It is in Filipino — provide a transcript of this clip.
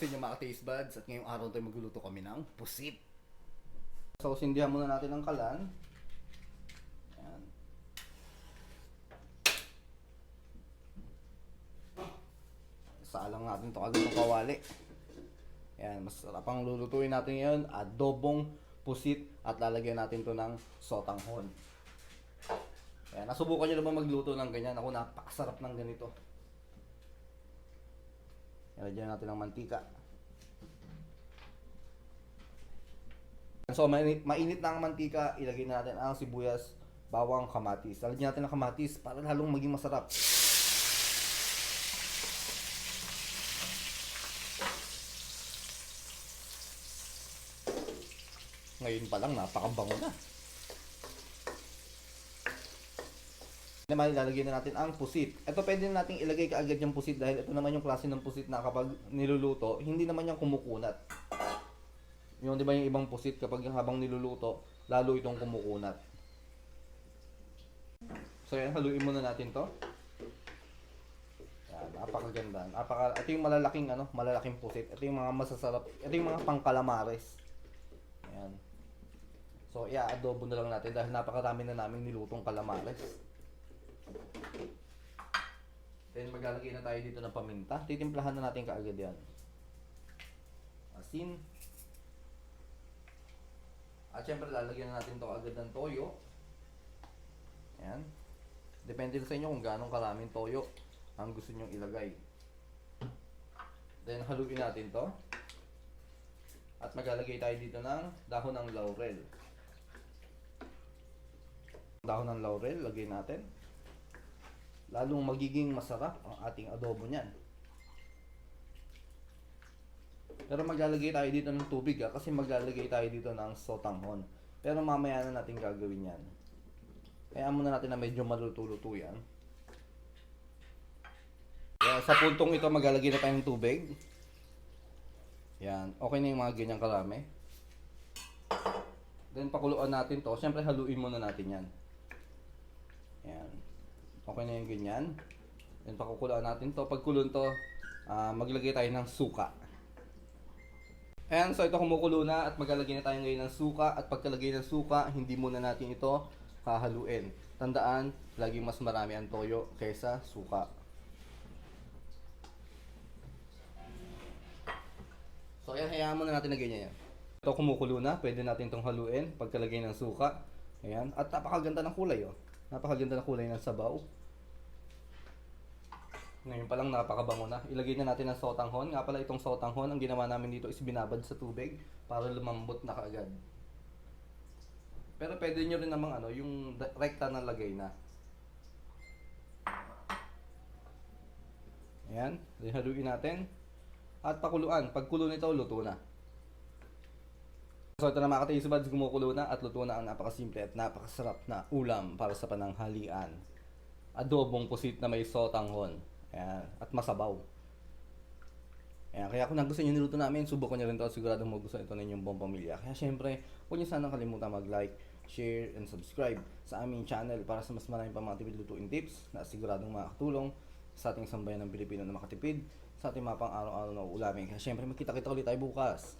sa inyo mga taste buds at ngayong araw tayo magluluto kami ng pusit. So, sindihan muna natin ang kalan. Ayan. Saalang natin to agad ng kawali. Ayan, masarap ang lulutuin natin ngayon. Adobong pusit at lalagyan natin to ng sotanghon. Ayan, nasubukan nyo na ba magluto ng ganyan? Ako, napakasarap ng ganito. Lagyan natin ng mantika. So, mainit, mainit na ang mantika, ilagay natin ang sibuyas, bawang, kamatis. Lalagyan natin ng kamatis para lalong maging masarap. Ngayon pa lang, napakabango na. Naman ilalagay na natin ang pusit. Ito pwede na natin ilagay kaagad yung pusit dahil ito naman yung klase ng pusit na kapag niluluto, hindi naman yung kumukunat. Yung di ba yung ibang pusit kapag habang niluluto, lalo itong kumukunat. So yan, haluin muna natin to. Yan, napakaganda. Napaka, ito yung malalaking ano, malalaking pusit. Ito yung mga masasarap. Ito yung mga pangkalamares. Ayan. So, i-adobo na lang natin dahil napakarami na namin nilutong kalamares. Then maglalagay na tayo dito ng paminta. Titimplahan na natin kaagad yan. Asin. At syempre lalagyan na natin to agad ng toyo. Ayan. Depende sa inyo kung gaano karaming toyo ang gusto nyong ilagay. Then haluin natin to. At maglalagay tayo dito ng dahon ng laurel. Dahon ng laurel, lagay natin lalong magiging masarap ang ating adobo niyan. Pero maglalagay tayo dito ng tubig ah, kasi maglalagay tayo dito ng sotanghon. Pero mamaya na natin gagawin yan. Kaya muna natin na medyo maluto-luto yan. Kaya sa puntong ito maglalagay na tayo ng tubig. Yan, okay na yung mga ganyang karami. Then pakuluan natin to. Siyempre haluin muna natin yan. Yan. Okay na yung ganyan. Then pakukulaan natin to. Pag kulon to, ah, maglagay tayo ng suka. Ayan, so ito kumukulo na at maglalagay na tayo ngayon ng suka. At pagkalagay ng suka, hindi muna natin ito hahaluin. Tandaan, laging mas marami ang toyo kaysa suka. So ayan, hayaan muna natin na ganyan yan. Ito kumukulo na, pwede natin itong haluin pagkalagay ng suka. Ayan, at napakaganda ng kulay oh. Napakaganda ng kulay ng sabaw. Ngayon pa lang napakabango na. Ilagay na natin ang sotanghon. Nga pala itong sotanghon, ang ginawa namin dito is binabad sa tubig para lumambot na kaagad. Pero pwede nyo rin namang ano, yung rekta na lagay na. Ayan, haluin natin. At pakuluan. Pag kulo nito, luto na. So ito na mga katayo buds, gumukulo na at luto na ang napakasimple at napakasarap na ulam para sa pananghalian. Adobong pusit na may sotanghon. Ayan, at masabaw. Ayan, kaya kung nagustuhan nyo niluto namin, subukan nyo rin ito at sigurado magustuhan ito ninyong buong pamilya. Kaya syempre, huwag nyo sanang kalimutan mag-like, share, and subscribe sa aming channel para sa mas maraming pa mga tipid lutuin tips na siguradong makakatulong sa ating sambayan ng Pilipino na makatipid sa ating mga pang araw-araw na ulamin. Kaya syempre, magkita-kita ulit tayo bukas.